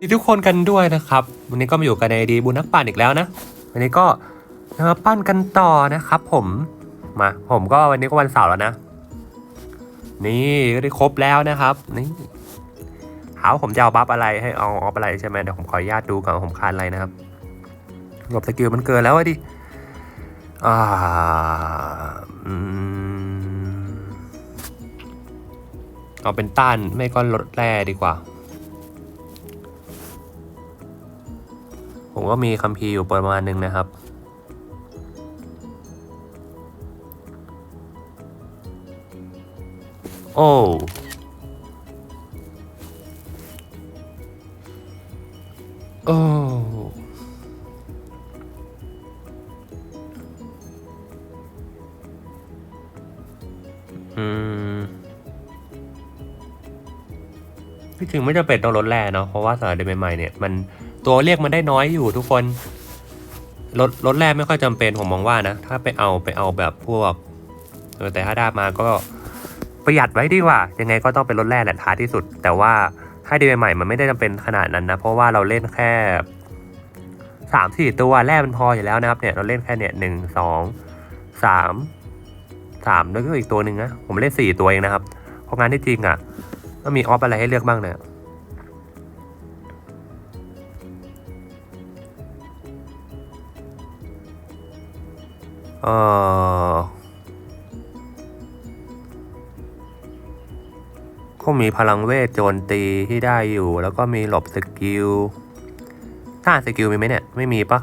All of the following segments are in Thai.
ดีทุกคนกันด้วยนะครับ วันนี้ก็มาอยู่กันในดีบุญนักปั่นอีกแล้วนะ วันนี้ก็มาปั้นกันต่อนะครับผมมาผมก็วันนี้ก็วันเสาร์แล้วนะ นี่ก็ได้ครบแล้วนะครับ นี่หาวผมจะเอาบัฟอะไรให้เอาออฟอะไรใช่ไหมเดี๋ยวผมขออนุญาตดูก่อนผมคานอะไรนะครับหลบสกิลมันเกินแล้วอะดิอ่าอืมเอาเป็นต้านไม่ก็ลดแร่ดีกว่า ผมก็มีคัมภีร์อยู่ประมาณหนึ่งนะครับ โอ้โอ้อืมที่จริงไม่จำเป็นต้องลดแร่เนาะเพราะว่าสารเดนใหม่ๆเนี่ยมัน ตัวเรียกมันได้น้อยอยู่ทุกคนลดลดแร่ไม่ค่อยจำเป็นผมมองว่านะ ถ้าไปเอาไปเอาแบบพวกแต่ถ้าได้มาก็ประหยัดไว้ดีกว่า ยังไงก็ต้องเป็นลดแร่แหละท้ายที่สุด แต่ว่าให้เดนใหม่มันไม่ได้จำเป็นขนาดนั้นนะ เพราะว่าเราเล่นแค่สามสี่ตัวแร่มันพออยู่แล้วนะครับเนี่ยเราเล่นแค่เนี่ยหนึ่งสองสามสามแล้วก็อีกตัวหนึ่งนะผมเล่นสี่ตัวเองนะครับเพราะงานที่จริงอะก็มีออฟอะไรให้เลือกบ้างเนี่ย ออก็มีพลังเวทโจมตีที่ได้อยู่ แล้วก็มีหลบสกิลถ้าสกิลมีไหมเนี่ย ไม่มีปะ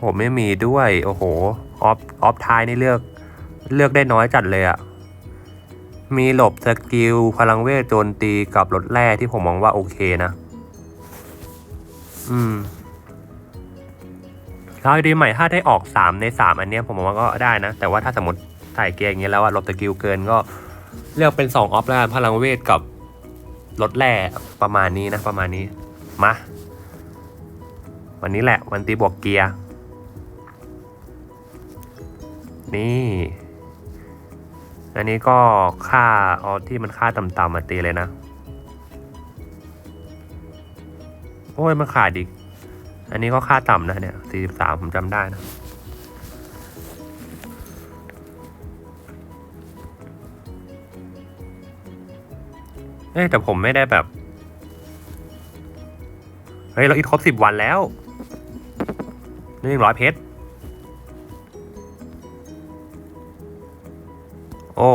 ผมไม่มีด้วย โอ้โห ออฟ ออฟท้ายนี่เลือก เลือกได้น้อยจัดเลยอะมีหลบสกิล พลังเวทโจมตีกับลดแร่ที่ผมมองว่าโอเคนะ อืมแล้วดีใหม่ถ้าได้ออกสามในสามอันเนี้ยผมมองว่าก็ได้นะ แต่ว่าถ้าสมมติใส่เกียร์อย่างเงี้ยแล้วอะลบสกิลเกินก็เลือกเป็นสองออฟแล้วกันพลังเวทกับลดแร่ประมาณนี้นะ ประมาณนี้ มา วันนี้แหละวันตีบวกเกียร์ นี่ อันนี้ก็ค่าเอที่มันค่าต่ำๆมาตีเลยนะ โอ้ยมันขาดอีก อันนี้ก็ค่าต่ำนะเนี่ย43ผมจำได้นะเอ้แต่ผมไม่ได้แบบ เฮ้ย เราอีกครบสิบวันแล้วนี่หนึ่งร้อยเพชร โอ้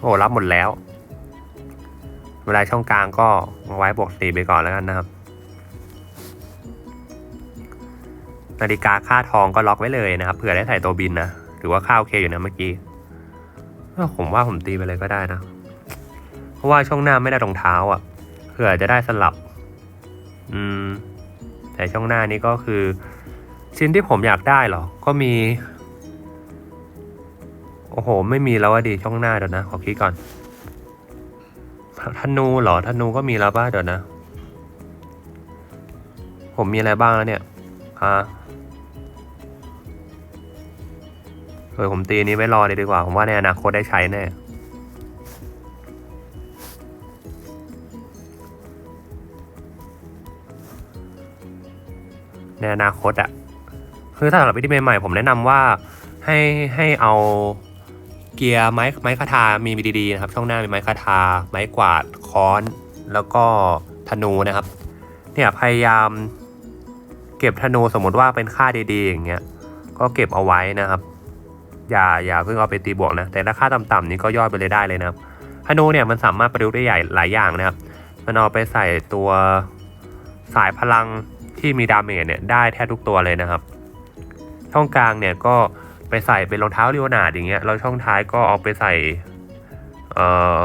โอ้รับหมดแล้ว เวลาช่องกลางก็มาไว้บวกสี่ไปก่อนแล้วกันนะครับ นาฬิกาค่าทองก็ล็อกไว้เลยนะครับเผื่อได้ใส่ตัวบินนะหรือว่าค่าโอเคอยู่นะเมื่อกี้ผมว่าผมตีไปเลยก็ได้นะ เพราะว่าช่องหน้าไม่ได้รองเท้าอะเผื่อจะได้สลับ อืม แต่ช่องหน้านี้ก็คือ ชิ้นที่ผมอยากได้เหรอ ก็มี โอ้โห ไม่มีแล้วอะดิช่องหน้าเดี๋ยวนะ ขอคิดก่อนธนูเหรอธนูก็มีแล้วป่ะเดี๋ยวนะ ผมมีอะไรบ้างแล้วเนี่ยอ่าเออผมตีนี้ไว้รอเลยดีกว่า ผมว่าในอนาคตได้ใช้แน่ในอนาคตอะคือถ้าสำหรับวิธีใหม่ๆผมแนะนำว่าให้ให้เอา เกียร์ไม้ไม้คาทามีมีดีๆนะครับช่องหน้ามีไม้คาทา ไม้กวาดค้อน แล้วก็ธนูนะครับ เนี่ยพยายาม เก็บธนูสมมติว่าเป็นค่าดีๆอย่างเงี้ยก็เก็บเอาไว้นะครับ อย่าอย่าเพิ่งเอาไปตีบวกนะ แต่ถ้าค่าต่ำๆนี้ก็ย่อยไปเลยได้เลยนะครับธนูเนี่ยมันสามารถประยุกต์ได้ใหญ่หลายอย่างนะครับ มันเอาไปใส่ตัวสายพลังที่มีดาเมจเนี่ยได้แทบทุกตัวเลยนะครับ ช่องกลางเนี่ยก็ ไปใส่เป็นรองเท้าลิโอนาดอย่างเงี้ยแล้วช่องท้ายก็เอาไปใส่เอ่อ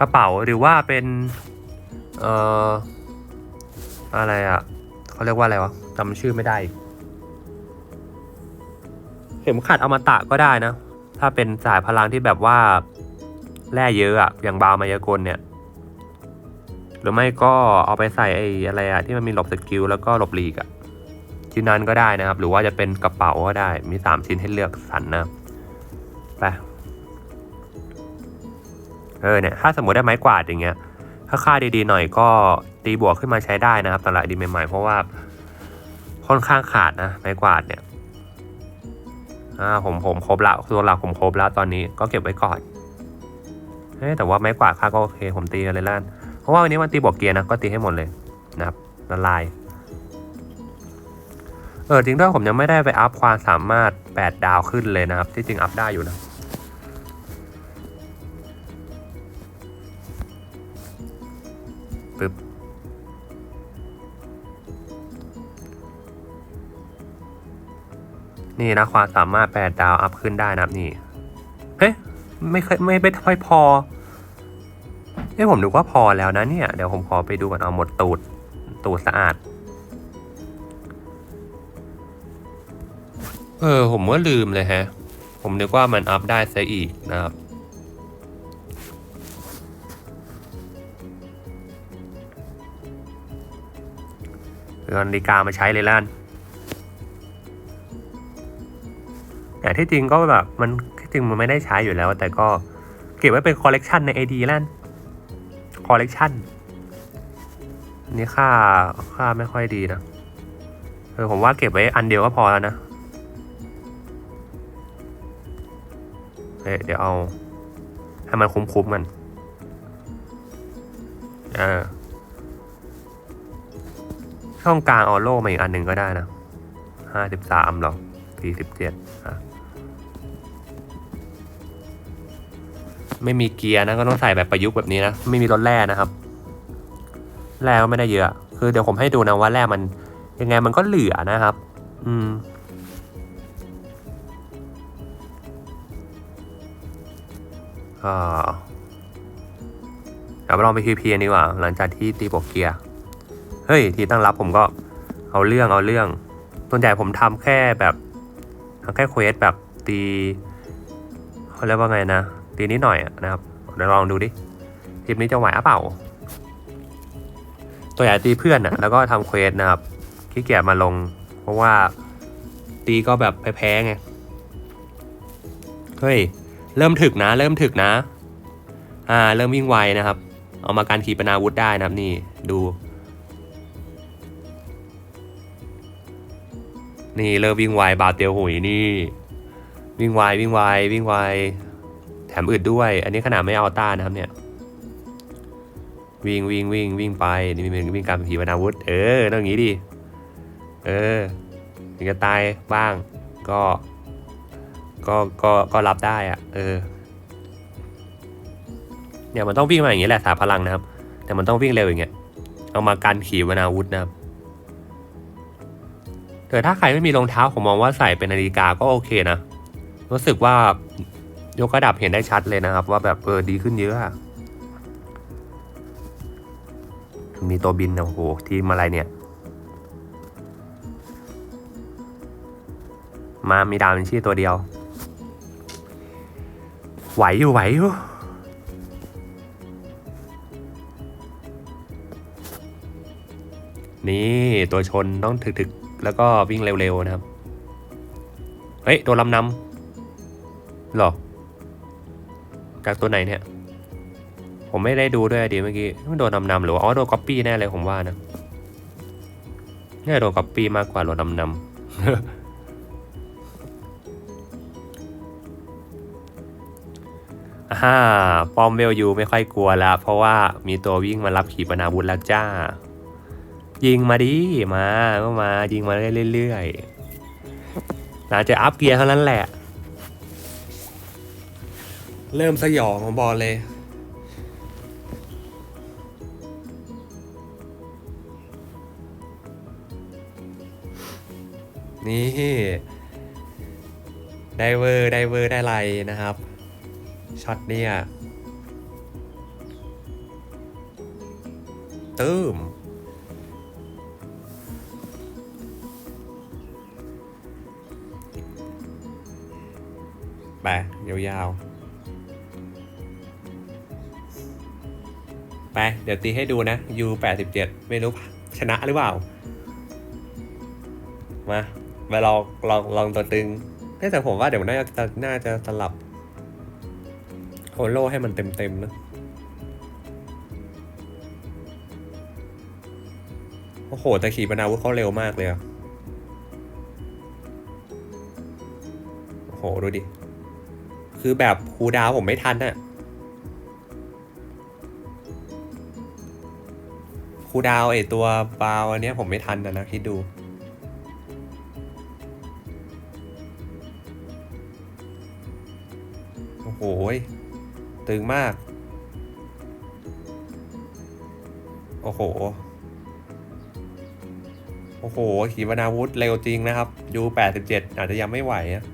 กระเป๋าหรือว่าเป็นเอ่ออะไรอะเขาเรียกว่าอะไรวะจำชื่อไม่ได้ เข็มขัดอมตะก็ได้นะ ถ้าเป็นสายพลังที่แบบว่าแร่เยอะอะอย่างบาวมายากลเนี่ย หรือไม่ก็เอาไปใส่ไอ้อะไรอะที่มันมีหลบสกิลแล้วก็หลบลีกอะ ชิ้นนั้นก็ได้นะครับ หรือว่าจะเป็นกระเป๋าก็ได้มีสามชิ้นให้เลือกสรรนะไปเออเนี่ยถ้าสมมติได้ไม้กวาดอย่างเงี้ยถ้าค่าดีๆหน่อยก็ตีบวกขึ้นมาใช้ได้นะครับสำหรับดีใหม่ๆเพราะว่าค่อนข้างขาดนะไม้กวาดเนี่ยอ่าผมผมครบละตัวหลักผมครบแล้วตอนนี้ก็เก็บไว้ก่อนเฮ้แต่ว่าไม้กวาดค่าก็โอเคผมตีกันเลยล้านเพราะว่าวันนี้มันตีบวกเกียร์นะก็ตีให้หมดเลยนะครับละลาย เออจริงด้วยผมยังไม่ได้ไปอัพความสามารถ 8 ดาวขึ้นเลยนะครับ ที่จริงอัพได้อยู่นะปึ๊บนี่นะความสามารถ 8 ดาวอัพขึ้นได้นะครับนี่เฮ้ยไม่เคยไม่ไม่ค่อยพอเฮ้ยผมดูว่าพอแล้วนะเนี่ย เดี๋ยวผมขอไปดูก่อนเอาหมดตูดตูดสะอาด เออ ผมก็ลืมเลยฮะ ผมนึกว่ามันอัพได้ซะอีกนะครับ เอานาฬิกามาใช้เลยล้านแต่ที่จริงก็แบบมันที่จริงมันไม่ได้ใช้อยู่แล้ว แต่ก็เก็บไว้เป็นคอลเลกชันใน AD ล้านคอลเลกชันนี่ค่าค่าไม่ค่อยดีนะเออผมว่าเก็บไว้อันเดียวก็พอแล้วนะ เดี๋ยวเอาให้มันคุ้มๆกันเออช่องกลางเอาโล่มาอีกอันหนึ่งก็ได้นะห้าสิบสามหรอสี่สิบเจ็ดไม่มีเกียร์นะก็ต้องใส่แบบประยุกต์แบบนี้นะ ไม่มีรถแร่นะครับ แร่ก็ไม่ได้เยอะ คือเดี๋ยวผมให้ดูนะว่าแร่มันยังไงมันก็เหลือนะครับ อืม ก็เดี๋ยวไปลองไป PVP กันดีกว่า หลังจากที่ตีบวกเกียร์ เฮ้ย ทีตั้งรับผมก็เอาเรื่องเอาเรื่องส่วนใหญ่ผมทำแค่แบบทำแค่เควสแบบตีเขาเรียกว่าไงนะ ตีนิดหน่อยนะครับเดี๋ยวลองดูดิทีมนี้จะไหวหรือเปล่า ตัวใหญ่ตีเพื่อนอะแล้วก็ทำเควสนะครับขี้เกียจมาลง เพราะว่าตีก็แบบแพ้ๆไง เฮ้ย เริ่มถึกนะ เริ่มถึกนะ อ่า เริ่มวิ่งไวนะครับ เอามาการขีปนาวุธได้นะครับนี่ดู นี่เริ่มวิ่งไวบาเตียวหุยนี่ วิ่งไววิ่งไววิ่งไวแถมอึดด้วย อันนี้ขนาดไม่เอาต้านะครับเนี่ยวิ่งวิ่งวิ่งวิ่งไปนี่เป็นวิ่งการผีปนาวุธ เออต้องอย่างนี้ดิเออถึงจะตายบ้างก็ ก็ก็ก็รับได้อะเออเนี่ยมันต้องวิ่งมาอย่างนี้แหละสาพลังนะครับ แต่มันต้องวิ่งเร็วอย่างเงี้ยเอามากันขีปนาวุธนะครับแต่ถ้าใครไม่มีรองเท้าผมมองว่าใส่เป็นนาฬิกาก็โอเคนะรู้สึกว่ายกระดับเห็นได้ชัดเลยนะครับ ว่าแบบเออดีขึ้นเยอะมีตัวบินนะโอ้โหทีมอะไรเนี่ย มามีดาวเป็นชี่ตัวเดียว ไหวอยู่ไหวอยู่นี่ตัวชนต้องถึกๆ แล้วก็วิ่งเร็วๆนะครับ เฮ้ยโดนลำนำหรอ จากตัวไหนเนี่ย ผมไม่ได้ดูด้วยดีเมื่อกี้มันโดนลำนำหรือว่าอ๋อโดนก๊อปปี้แน่เลยผมว่านะนี่าโดนก๊อปปี้มากกว่าโดนลำนำ อ่าป้อมเวลยูไม่ค่อยกลัวแล้ว เพราะว่ามีตัววิ่งมารับขีปนาวุธแล้วจ้า ยิงมาดิมาก็มายิงมาเรื่อยๆหลังจากอัพเกียร์เท่านั้นแหละ เริ่มสยองของบอลเลย นี่ไดเวอร์ไดเวอร์ได้ไรนะครับ ช็อตเนี่ยตื้มไปยาวไป เดี๋ยวตีให้ดูนะ U แปดสิบเจ็ดไม่รู้ชนะหรือเปล่า มา มาลองลองลองตัวตึงแต่ผมว่าเดี๋ยวน่าจะน่าจะสลับ โฮโลให้มันเต็มเต็มๆนะโอ้โห แต่ขี่ปนาวุธเขาเร็วมากเลยอะโอ้โห ดูดิ คือแบบครูดาวผมไม่ทันอะครูดาวไอตัวบาวอันเนี้ยผมไม่ทันนะนะคิดดูโอ้โห ตึงมาก โอ้โห โอ้โห ขีปนาวุธเร็วจริงนะครับ ยู87 อาจจะยังไม่ไหวอะ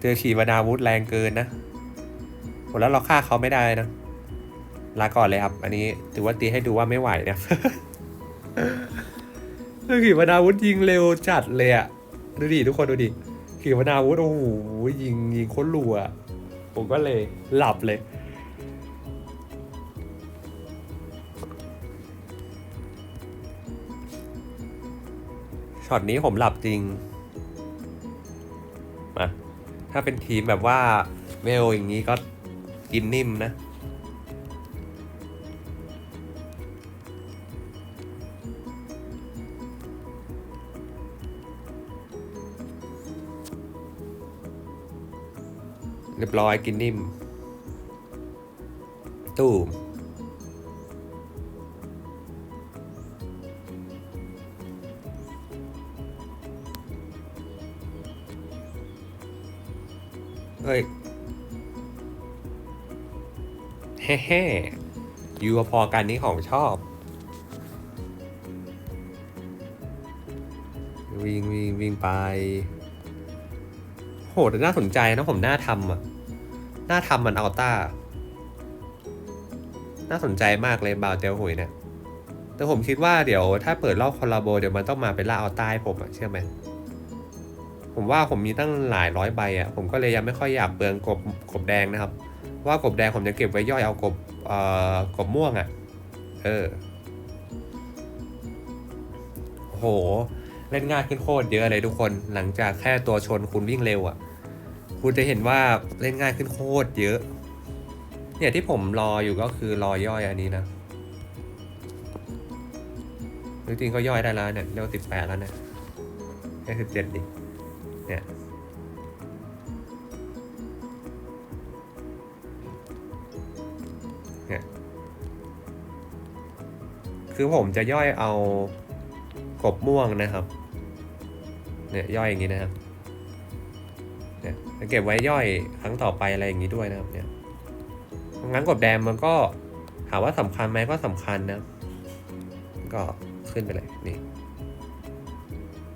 เจอขีปนาวุธแรงเกินนะโหแล้วเราฆ่าเขาไม่ได้นะ ลาก่อนเลยครับ อันนี้ถือว่าตีให้ดูว่าไม่ไหวนะคือขีปนาวุธยิงเร็วจัดเลยอะดูดิทุกคนดูดิขีปนาวุธโอ้โหยิงยิงโคตรรัวผมก็เลยหลับเลย ช็อตนี้ผมหลับจริงมาถ้าเป็นทีมแบบว่าเวลอย่างนี้ก็กินนิ่มนะเรียบร้อยกินนิ่ม ตู้ม เฮ้ยเฮ้เฮ้ยูพอกันนี้ของชอบ วิ่งวิ่งวิ่งไป โหแต่น่าสนใจนะผมน่าทำอะ น่าทำมันอัลต้า น่าสนใจมากเลยบาวเตลหุยเนี่ยแต่ผมคิดว่าเดี๋ยวถ้าเปิดรอบคอลลาโบเดี๋ยวมันต้องมาเป็นล่าอัลต้าให้ผมอะ เชื่อไหม ผมว่าผมมีตั้งหลายร้อยใบอะผมก็เลยยังไม่ค่อยอยากเปลืองกบกบแดงนะครับ ว่ากบแดงผมจะเก็บไว้ย่อยเอากบเอ่อกบม่วงอะเออโหเล่นง่ายขึ้นโคตรเยอะเลยทุกคนหลังจากแค่ตัวชนคุณวิ่งเร็วอะ คุณจะเห็นว่าเล่นง่ายขึ้นโคตรเยอะ เนี่ยที่ผมรออยู่ก็คือรอย่อยอันนี้นะจริงๆก็ย่อยได้แล้วเนี่ยเรียกว่าสิบแปดแล้วเนี่ยแค่สิบเจ็ดดิ เนี่ยเนี่ยคือผมจะย่อยเอากบม่วงนะครับเนี่ยย่อยอย่างนี้นะครับเนี่ยจะเก็บไว้ย่อยครั้งต่อไปอะไรอย่างนี้ด้วยนะครับเนี่ยงั้นกบแดงมันก็ถามว่าสำคัญไหมก็สำคัญนะ ก็ขึ้นไปเลยนี่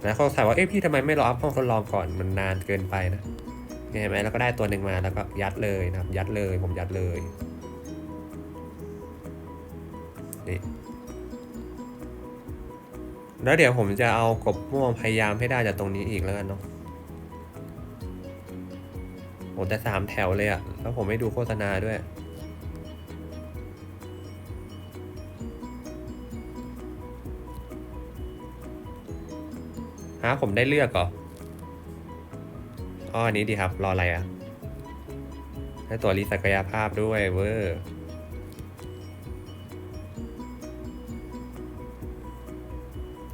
แล้วเขาถามว่าเอ๊ะพี่ทำไมไม่รออัพห้องทดลองก่อนมันนานเกินไปนะเห็นไหมแล้วก็ได้ตัวหนึ่งมาแล้วก็ยัดเลยนะครับ ยัดเลยผมยัดเลยนี่แล้วเดี๋ยวผมจะเอากบม่วงพยายามให้ได้จากตรงนี้อีกแล้วกันเนาะโหแต่สามแถวเลยอะแล้วผมไม่ดูโฆษณาด้วย ฮะผมได้เลือกเหรออ๋ออันนี้ดีครับ รออะไรอะให้ตัวรีศักยภาพด้วยเวอร์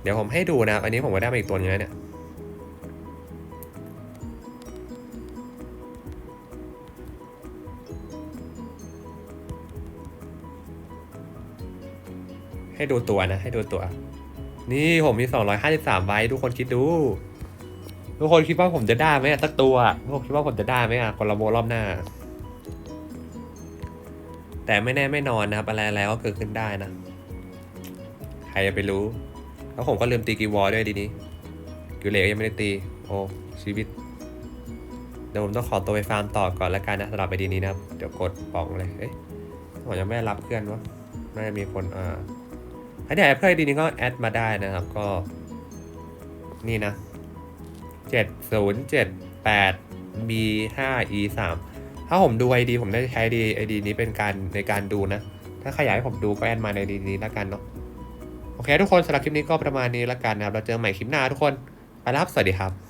เดี๋ยวผมให้ดูนะอันนี้ผมก็ได้มาอีกตัวนึงแล้วเนี่ย ให้ดูตัวนะ ให้ดูตัว นี่ผมมี 253ใบทุกคนคิดดู ทุกคนคิดว่าผมจะได้ไหมอะสักตัวทุกคนคิดว่าผมจะได้ไหมอะคนละโบรอบหน้า แต่ไม่แน่ไม่นอนนะครับ อะไรแล้วก็เกิดขึ้นได้นะ ใครจะไปรู้ แล้วผมก็ลืมตีกีวอลด้วยดีนี้กิเลก็ยังไม่ได้ตี โอ้ชีวิต เดี๋ยวผมต้องขอตัวไปฟาร์มต่อก่อนละกันนะสำหรับไปดีนี้นะครับ เดี๋ยวกดป่องเลย เอ๊ะผมยังไม่รับเพื่อนวะน่าจะมีคนอ่า ถ้าอยากให้เพื่อนดีนี้ก็แอดมาได้นะครับ ก็ นี่นะเจ็ดศูนย์เจ็ดแปด b ห้า e สามถ้าผมดู ID ผมได้ใช้ดี ID นี้เป็นการในการดูนะ ถ้าใครอยากให้ผมดูก็แอดมาในนี้แล้วกันเนาะ โอเค ทุกคนสำหรับคลิปนี้ก็ประมาณนี้แล้วกันนะครับ เราเจอกันใหม่คลิปหน้าทุกคน ไปรับ สวัสดีครับ